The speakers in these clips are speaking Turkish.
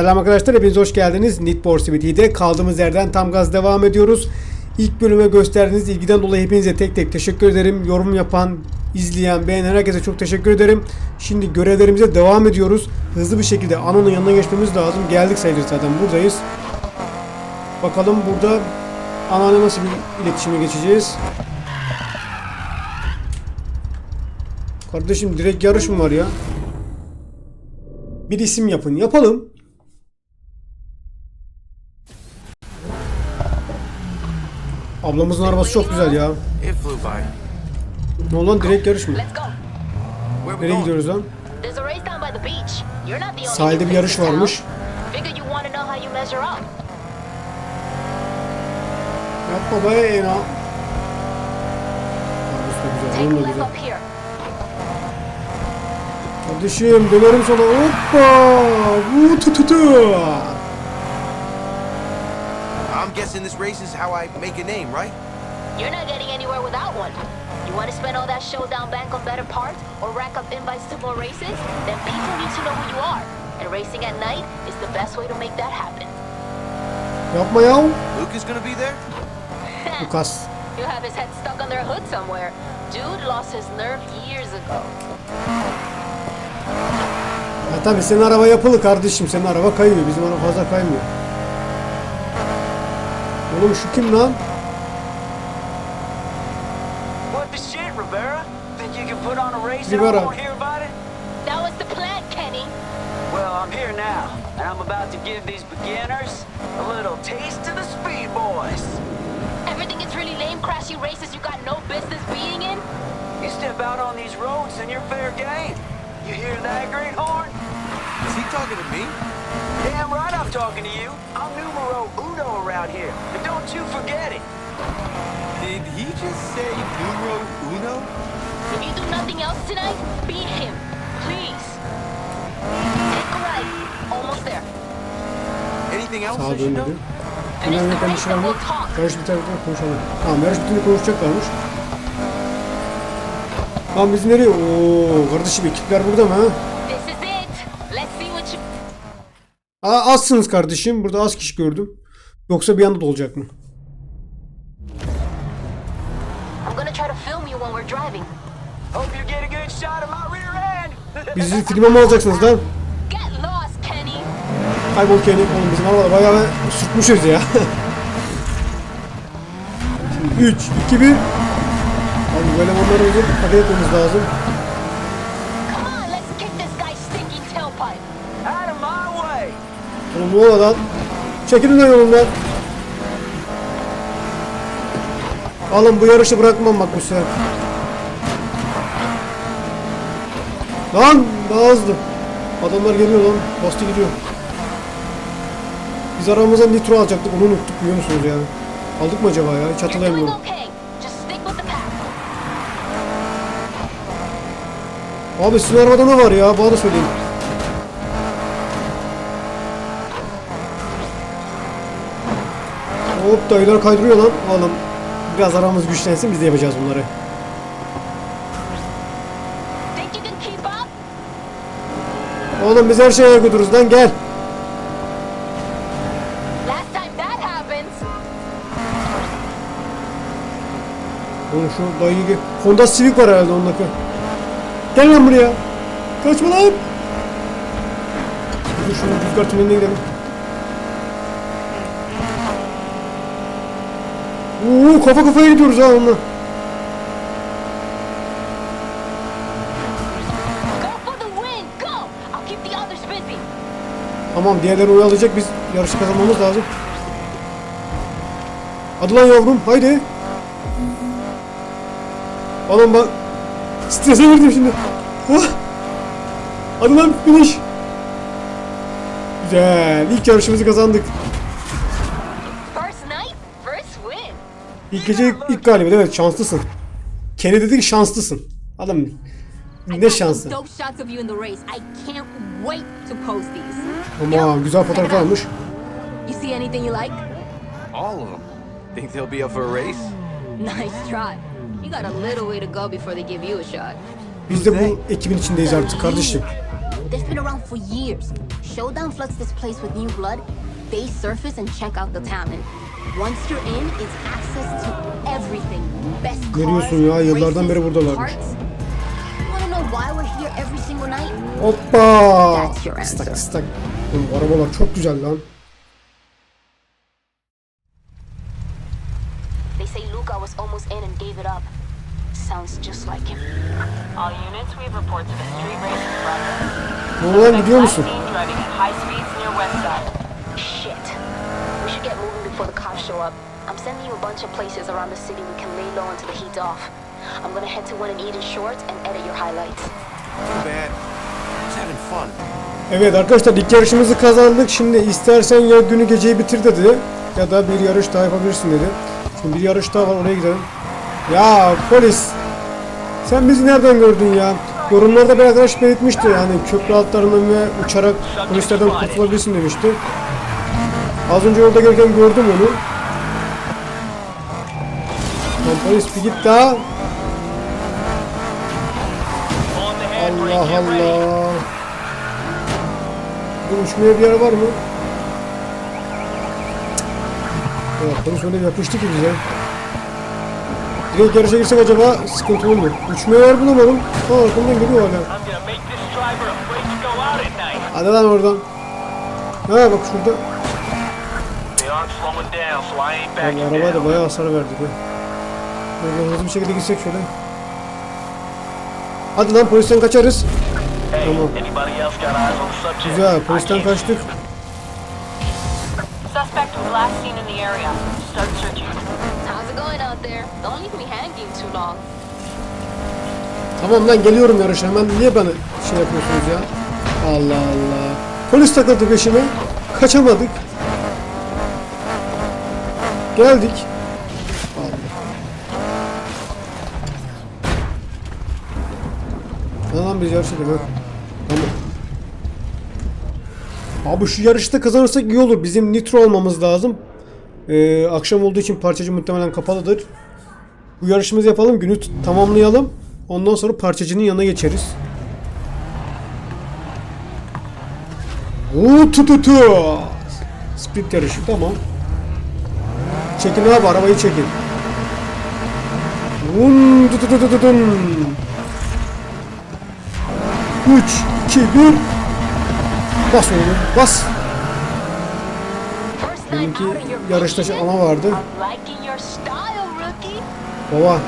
Selam arkadaşlar, hepiniz hoş geldiniz. Need for Speed'de kaldığımız yerden tam gaz devam ediyoruz. İlk bölüme gösterdiğiniz ilgiden dolayı hepinize tek tek teşekkür ederim. Yorum yapan, izleyen, beğenen herkese çok teşekkür ederim. Şimdi görevlerimize devam ediyoruz. Hızlı bir şekilde Ano'nun yanına geçmemiz lazım. Geldik sayılır zaten buradayız. Bakalım burada Ana'yla nasıl bir iletişime geçeceğiz. Kardeşim direkt yarış mı var ya? Bir isim yapın. Yapalım. Ablamızın arabası çok güzel ya. It flew by. Ne oldu lan direkt yarış mı? Let's go. Where we Nereye going? gidiyoruz lan? There's a race down by the beach. You're not the only Sahilde bir yarış varmış. Figured you want to know how you measure up. Yapma be Ena. Arabası da güzel. Onun a da güzel. Kardeşim dönerim sola. Hoppa. Vuu guessing this race is how I make a name, right? You're not getting anywhere without one. You want to spend all that showdown bank on better parts or rack up invites to more races? Then people need to know who you are. And racing at night is the best way to make that happen. Yapma ya. Luke is gonna be there? Lukas. You have his head stuck on their hood somewhere. Dude lost his nerve years ago. Ya tabii senin araba yapılı kardeşim. Senin araba kayıyor. Bizim araba fazla kaymıyor. Oğlum şu kim lan? What the shit, Rivera? Think you can put on a race and I Rivera. won't hear about it? That was the plan, Kenny. Well, I'm here now, and I'm about to give these beginners a little taste of the speed boys. Everything is really lame, crashy races you got no business being in. You step out on these roads and you're fair game. You hear that, Greenhorn? Is he talking to me? Damn right I'm talking to you. I'm numero uno around here, and don't you forget it. Did he just say numero uno? If you do nothing else tonight, be him. Please. Take a right. Almost there. Anything else Sağa I should know? Finish Önemli konuşan talk. Yarış konuşalım. Tamam yarış bitince konuşacaklarmış. Tamam biz nereye? Oo kardeşim ekipler burada mı? ha? Aa, azsınız kardeşim. Burada az kişi gördüm. Yoksa bir anda dolacak mı? Bizi filme mi alacaksınız lan? Kaybol Kenny. Oğlum bizim arabada bayağı bir sürtmüşüz ya. Şimdi 3, 2, 1. Abi böyle onları paket etmemiz lazım. Oğlum lan? Çekilin lan yolumdan. Alın bu yarışı bırakmam bak bu sefer. Lan daha hızlı. Adamlar geliyor lan. Bastı gidiyor. Biz aramıza nitro alacaktık onu unuttuk biliyor musunuz ya? Aldık mı acaba ya? Hiç hatırlayamıyorum. Abi sizin arabada ne var ya? Bana da söyleyin. Hop dayılar kaydırıyor lan. Oğlum biraz aramız güçlensin biz de yapacağız bunları. Oğlum biz her şeye götürürüz lan gel. Last time that happens. Oğlum şu gel. Honda Civic var herhalde ondaki. Gel lan buraya. Kaçma lan. Dur şunu rüzgar tüneline gidelim. Oo kafa kafaya gidiyoruz ha onunla. Tamam diğerleri oyalayacak biz yarışı kazanmamız lazım. Hadi lan yavrum haydi. Oğlum bak strese girdim şimdi. Ah! Hadi lan finish. Güzel ilk yarışımızı kazandık. İlk gece ilk, ilk galibiyet evet şanslısın. Kenny dedi ki şanslısın. Adam ne şansı. Ama güzel fotoğraf almış. You see anything you like? All of them. Think they'll be up for a race? Nice try. You got a little way to go before they give you a shot. Biz de bu ekibin içindeyiz artık kardeşim. They've been around for years. Showdown floods this place with new blood. They surface and check out the town. To Görüyorsun ya, yıllardan beri buradalarmış. Hoppa! Answer. kıstak. Oğlum arabalar çok güzel lan. They say Luca was almost in and gave it up. Sounds just like him. All units, we have reports of a street race in progress. Ne oldu lan gidiyor musun? Last seen driving at high speeds near West Side. Shit. We should get moving before the cops show up. I'm sending you a bunch of places around the city we can lay low until the heat's off. I'm gonna head to one in Eden Shorts and edit your highlights. Too bad. Just having fun. Evet arkadaşlar ilk yarışımızı kazandık. Şimdi istersen ya günü geceyi bitir dedi ya da bir yarış daha yapabilirsin dedi. Şimdi bir yarış daha var oraya gidelim. Ya polis sen bizi nereden gördün ya? Yorumlarda bir arkadaş belirtmişti yani köprü altlarından ve uçarak polislerden kurtulabilirsin demişti. Az önce yolda gelirken gördüm onu. Lan polis bir git daha. Allah Allah. Bu uçmaya bir yer var mı? Ya polis öyle yapmıştı ki bize. Direkt yarışa girsek acaba sıkıntı olur mu? Uçmaya yer bulamadım. Ha arkamdan geliyor hala. Hadi lan oradan. Ha bak şurada. Abi arabaya da down. bayağı hasar verdi be. Böyle hızlı bir şekilde gitsek şöyle. Hadi lan polisten kaçarız. Tamam. Güzel polisten kaçtık. Suspect was last seen in the area. Start searching. How's it going out there? Don't leave me hanging too long. Tamam lan geliyorum yarışa hemen niye bana şey yapıyorsunuz ya? Allah Allah. Polis takıldı peşime. Kaçamadık. Geldik. Allah. Lan biz yarışa gidelim. Tamam. Abi şu yarışta kazanırsak iyi olur. Bizim nitro olmamız lazım. Ee, akşam olduğu için parçacı muhtemelen kapalıdır. Bu yarışımızı yapalım, günü tamamlayalım. Ondan sonra parçacının yanına geçeriz. Uuu tu tu tu. Sprint yarışı tamam. Çekin abi arabayı çekin. Vun tu tu tu tu tu dun. 3, 2, 1. Bas oğlum bas. Benimki yarışta şey ana vardı. Baba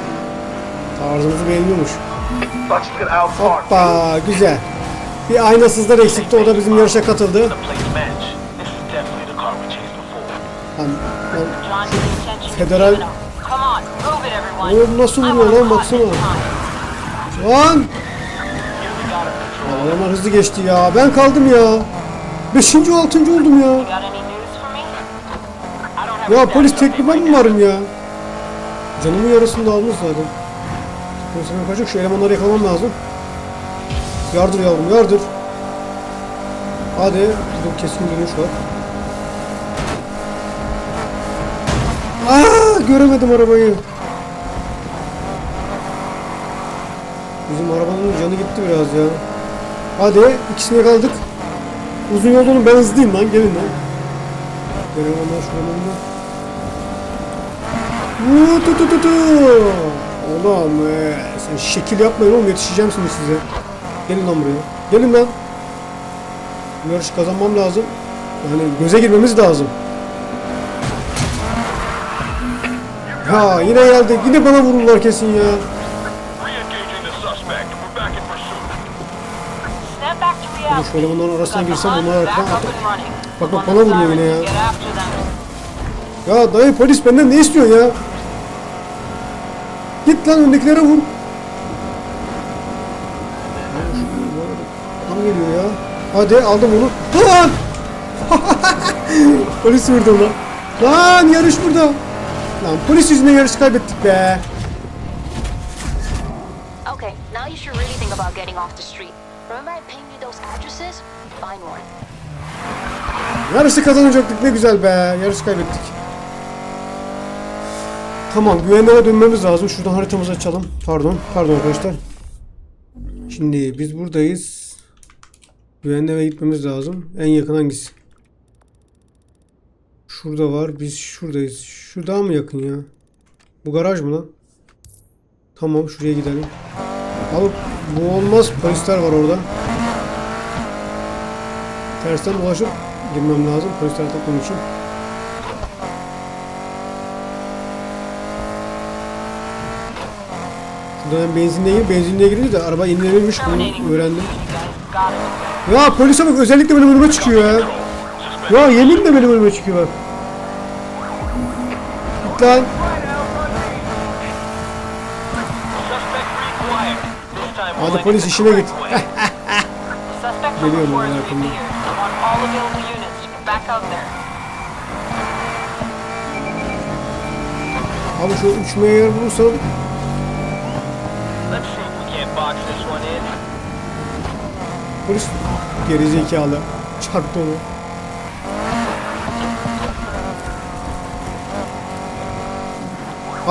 tarzımızı beğeniyormuş. Hoppa güzel. Bir aynasızlar eksikti o da bizim yarışa katıldı. The place match. This is definitely the car we chased before. Lan, lan, John, pay attention. Federal-. Oğlum nasıl vuruyor lan baksana. Lan! Adamlar hızlı geçti ya. Ben kaldım ya. Beşinci, altıncı oldum ya. Ya polis status tek bir update ben mi varım ya? Canımın yarısını da almış zaten. Polis hemen kaçacak. Şu elemanları yakalamam lazım. Yardır yavrum yardır. Hadi. Burada keskin dönüş var. Aa, göremedim arabayı. Bizim arabanın canı gitti biraz ya. Hadi ikisini yakaladık. Uzun olun ben hızlıyım lan gelin lan. Gelin şuradan önüne. Vuu, tu tu tu tu. Oğlum ee, sen şekil yapmayın oğlum yetişeceğim şimdi size. Gelin lan buraya. Gelin lan. Bu yarışı kazanmam lazım. Yani göze girmemiz lazım. Ha yine geldi. Yine bana vururlar kesin ya. Dur şöyle bunların arasına girsem bunlar arkadan. Bak, bak, bana vuruyor yine ya. Ya dayı polis benden ne istiyor ya? Git lan öndekilere vur. Adam geliyor ya. Hadi aldım onu. Lan! polis vurdu lan. Lan yarış burada. Lan polis yüzünden yarış kaybettik be. Okay, now you should really think about getting off the street. Remember I pinged you those addresses? Find one. Yarışı kazanacaktık ne güzel be. Yarış kaybettik. Tamam güvenliğe dönmemiz lazım. Şuradan haritamızı açalım. Pardon. Pardon arkadaşlar. Şimdi biz buradayız. Güvenli eve gitmemiz lazım. En yakın hangisi? Şurada var. Biz şuradayız. Şu daha mı yakın ya? Bu garaj mı lan? Tamam şuraya gidelim. Abi bu olmaz. Polisler var orada. Tersten dolaşıp girmem lazım. Polisler takım için. Şuradan benzinliğe gir. Benzinliğe girince de araba inlenirmiş. Bunu öğrendim. Ya polise bak özellikle benim önüme çıkıyor ya. Ya yeminle benim önüme çıkıyor bak. Git lan. Hadi polis işine git. Geliyorum ben arkamda. Abi şu uçmaya yer bulursam polis gerizekalı. Çarptı onu.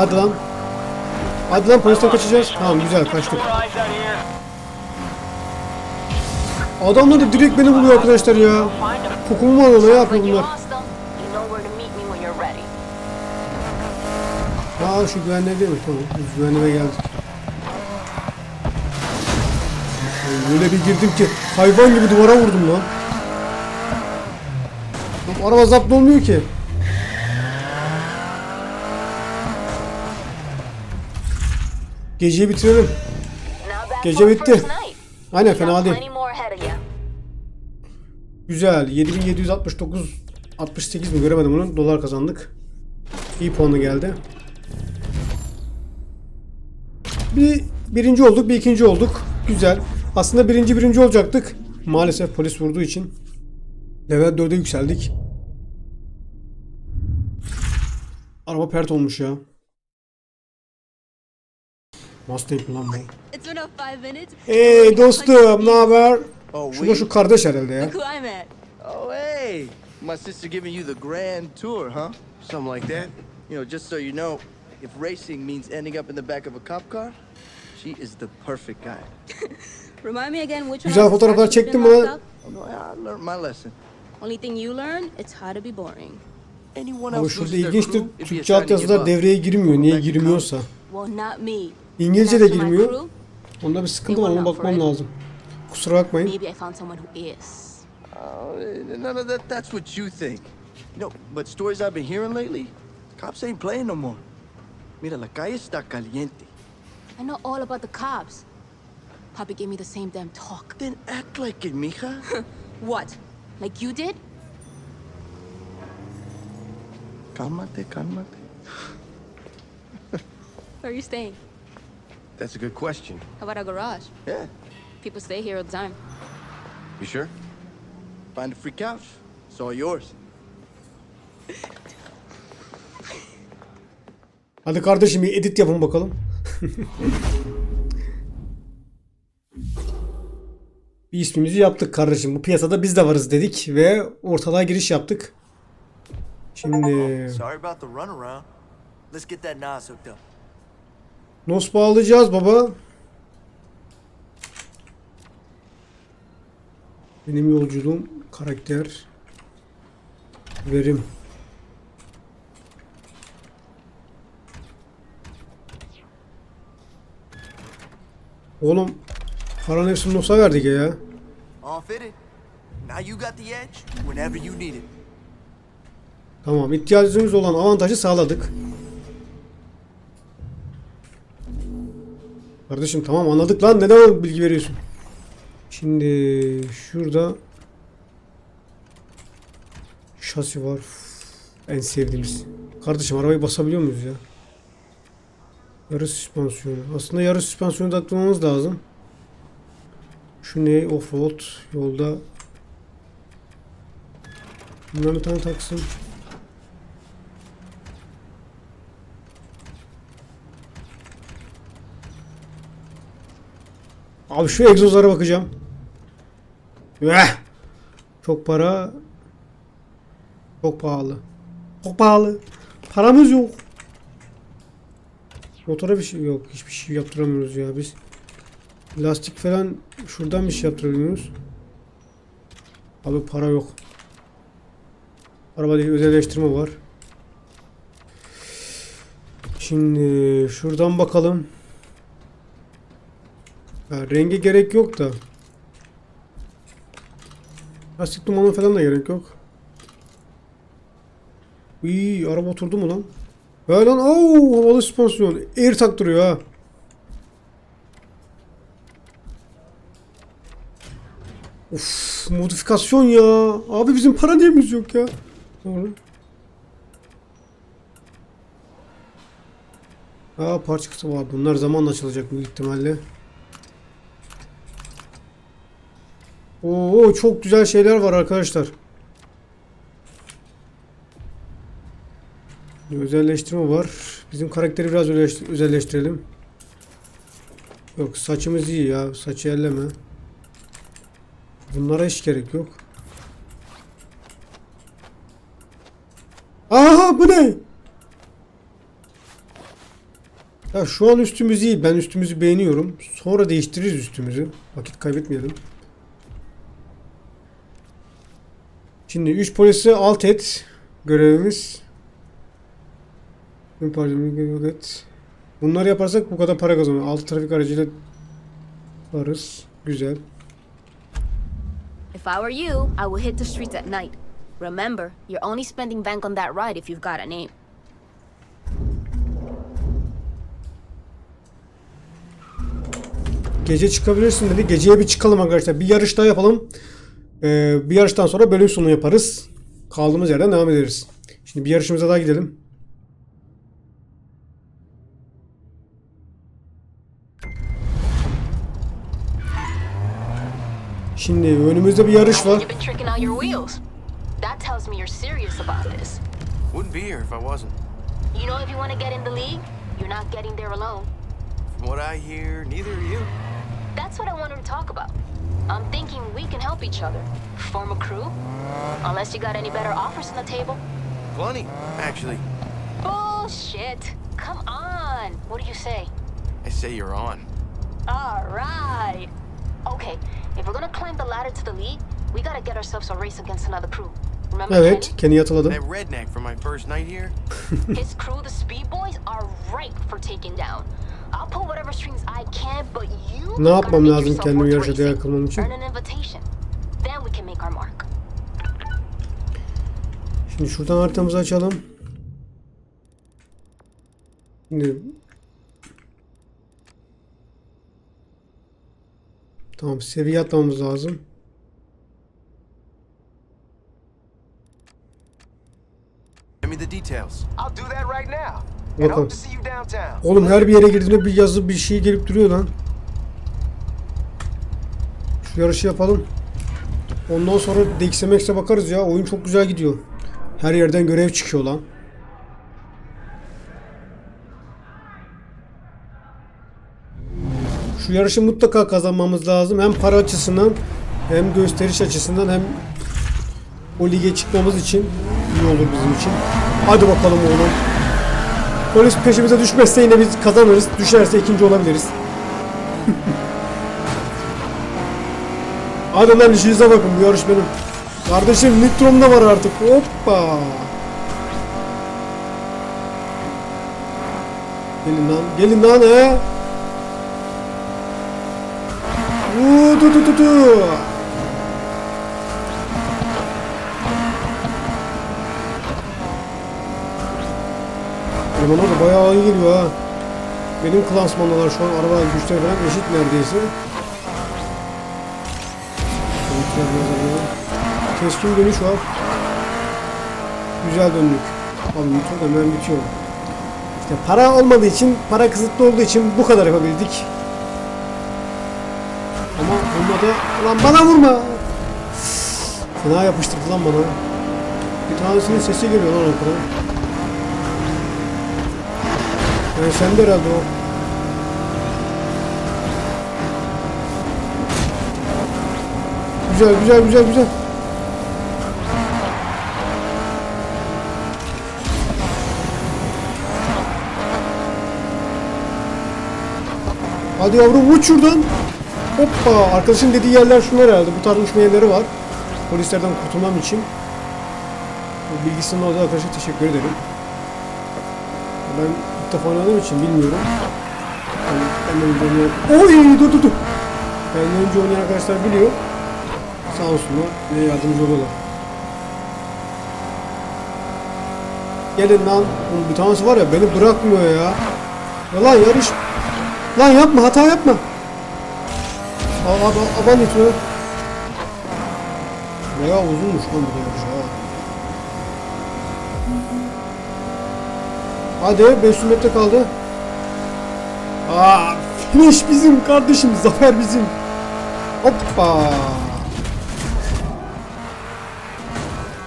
Hadi lan. Hadi lan polisten kaçacağız. Tamam güzel kaçtık. Adamlar da direkt beni buluyor arkadaşlar ya. Kokumu var ona ne yapıyor bunlar? Aa şu güvenliğe değil mi? Tamam biz güvenliğe geldik. Öyle bir girdim ki hayvan gibi duvara vurdum lan. Lan araba zapt olmuyor ki. Geceyi bitirelim. Gece bitti. Aynen fena değil. Güzel. 7769 68 mi göremedim onu. Dolar kazandık. İyi puanı geldi. Bir birinci olduk, bir ikinci olduk. Güzel. Aslında birinci birinci olacaktık. Maalesef polis vurduğu için level 4'e yükseldik. Araba pert olmuş ya. Mustang mi lan bu? Hey dostum, ne haber? Oh, Şu da şu kardeş herhalde ya. Oh, hey. My sister giving you the grand tour, huh? Something like that. You know, just so you know, if racing means ending up in the back of a cop car, she is the perfect guy. Remind me again which Güzel one the fotoğraflar been mi I learned my lesson. Only thing you learn, it's how to be boring. Anyone Ama else şurada loses their ilginçtir. Türkçe altyazılar devreye girmiyor. Niye girmiyorsa. Well, not me. İngilizce de As for my girmiyor. Onda bir sıkıntı var. Ona bakmam lazım. Kusura bakmayın. Maybe I found someone who is. None of that. That's what you think. You know, but stories I've been hearing lately, cops ain't playing no more. Mira, la calle está caliente. I know all about the cops. Papi gave me the same damn talk. Then act like it, mija. What? Like you did? cálmate, cálmate. Where are you staying? That's a good question. How about a garage? Yeah. People stay here all the time. You sure? Find a free couch. It's all yours. Hadi kardeşim bir edit yapın bakalım. bir ismimizi yaptık kardeşim. Bu piyasada biz de varız dedik ve ortalığa giriş yaptık. Şimdi Sorry about the runaround. Let's get that Nas hooked up. Nos bağlayacağız baba. Benim yolculuğum karakter verim. Oğlum paranın hepsini NOS'a verdik ya. Fitted. Now you got the edge whenever you need it. Tamam ihtiyacımız olan avantajı sağladık. Kardeşim tamam anladık lan neden bilgi veriyorsun? Şimdi şurada şasi var. En sevdiğimiz. Kardeşim arabayı basabiliyor muyuz ya? Yarı süspansiyonu. Aslında yarı süspansiyonu da atlamamız lazım. Şu ne? Offroad yolda. Bilmem bir tane taksın. Abi şu egzozlara bakacağım. Eh! Çok para. Çok pahalı. Çok pahalı. Paramız yok. Motora bir şey yok. Hiçbir şey yaptıramıyoruz ya biz. Lastik falan şuradan bir şey yaptırabiliyoruz. Abi para yok. Araba değil özelleştirme var. Şimdi şuradan bakalım. Ya, renge gerek yok da. Lastik dumanı falan da gerek yok. İyi araba oturdu mu lan? Ya lan ooo havalı süspansiyon. Air taktırıyor ha. Uf modifikasyon ya. Abi bizim para neyimiz yok ya. Doğru. Aa parça kısmı var. Bunlar zamanla açılacak büyük ihtimalle. Oo çok güzel şeyler var arkadaşlar. Özelleştirme var. Bizim karakteri biraz özelleştir- özelleştirelim. Yok saçımız iyi ya. Saçı elleme. Bunlara hiç gerek yok. Aha bu ne? Ya şu an üstümüz iyi. Ben üstümüzü beğeniyorum. Sonra değiştiririz üstümüzü. Vakit kaybetmeyelim. Şimdi 3 polisi alt et. Görevimiz. Bunları yaparsak bu kadar para kazanıyor. 6 trafik aracıyla varız. Güzel. If I were you, I would hit the streets at night. Remember, you're only spending bank on that ride if you've got a name. Gece çıkabilirsin dedi. Geceye bir çıkalım arkadaşlar. Bir yarış daha yapalım. Ee, bir yarıştan sonra bölüm sonu yaparız. Kaldığımız yerden devam ederiz. Şimdi bir yarışımıza daha gidelim. Şimdi önümüzde bir yarış var. Wouldn't be here if I wasn't. You know, if you want to get in the league, you're not getting there alone. From what I hear, neither are you. That's what I wanted to talk about. I'm thinking we can help each other. Form a crew? Unless you got any better offers on the table. Plenty, actually. Bullshit. Come on. What do you say? I say you're on. All right. Okay, if we're gonna climb the ladder to the league, we gotta get ourselves a race against another crew. Remember Evet, Kenny'yi hatırladım. That redneck from my first night here? Kenny? His crew, the Speed Boys, are ripe for taking down. Ne yapmam lazım kendimi yarışa değer kılmam için? Earn an invitation. Then we can make our mark. Şimdi şuradan haritamızı açalım. Şimdi Tamam seviye atlamamız lazım. Send me the details. I'll do that right now. Bakalım. Oğlum her bir yere girdiğinde bir yazı bir şey gelip duruyor lan. Şu yarışı yapalım. Ondan sonra DxMX'e bakarız ya. Oyun çok güzel gidiyor. Her yerden görev çıkıyor lan. Şu yarışı mutlaka kazanmamız lazım. Hem para açısından hem gösteriş açısından hem o lige çıkmamız için iyi olur bizim için. Hadi bakalım oğlum. Polis peşimize düşmezse yine biz kazanırız. Düşerse ikinci olabiliriz. Hadi lan işinize bakın bu yarış benim. Kardeşim Nitrom da var artık. Hoppa. Gelin lan. Gelin lan he. Vuu tu tu tu tu. Elemanlar da bayağı iyi geliyor ha. Benim klasmandalar şu an araba güçleri falan eşit neredeyse. Keskin dönüş var. Güzel döndük. Abi motor hemen bitiyor. İşte para olmadığı için, para kısıtlı olduğu için bu kadar yapabildik. Ama bunda da lan bana vurma. Fena yapıştırdı lan bana. Bir tanesinin sesi geliyor lan arkadan. Yani sende herhalde o. Güzel güzel güzel güzel. Hadi yavrum uç şuradan. Hoppa arkadaşın dediği yerler şunlar herhalde. Bu tarz uçma yerleri var. polislerden kurtulmam için bu bilgisinin olduğu arkadaşa teşekkür ederim. Ben ilk defa oynadığım için bilmiyorum. Yani benden önce oynayan... Oy dur dur dur. Benden önce oynayan arkadaşlar biliyor. Sağ olsunlar. Bize yardımcı oluyorlar. Gelin lan. Bir tanesi var ya beni bırakmıyor ya. Ya lan yarış. Lan yapma hata yapma. Aa, aban lütfen. Bayağı uzunmuş lan bu yarış ha. Hadi 500 metre kaldı. Aa, finish bizim kardeşim. Zafer bizim. Hoppa.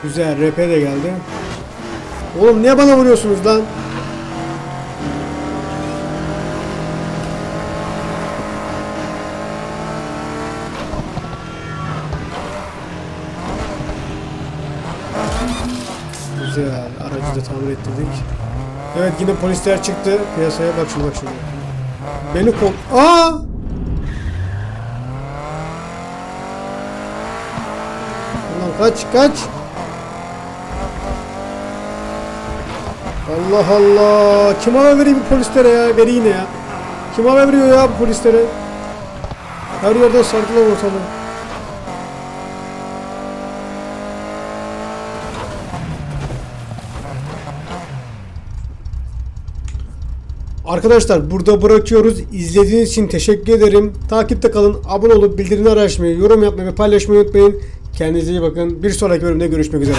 Güzel RP de geldi. Oğlum niye bana vuruyorsunuz lan? Güzel. Aracı da tamir ettirdik. Evet yine polisler çıktı piyasaya. Bak şimdi bak şimdi. Beni kol... Aa! Ulan kaç kaç. Allah Allah. Kim haber veriyor bu polislere ya? Veri yine ya. Kim haber veriyor ya bu polislere? Her yerden sardılar ortalığı. Arkadaşlar burada bırakıyoruz. İzlediğiniz için teşekkür ederim. Takipte kalın. Abone olup bildirimleri açmayı, yorum yapmayı ve paylaşmayı unutmayın. Kendinize iyi bakın. Bir sonraki bölümde görüşmek üzere.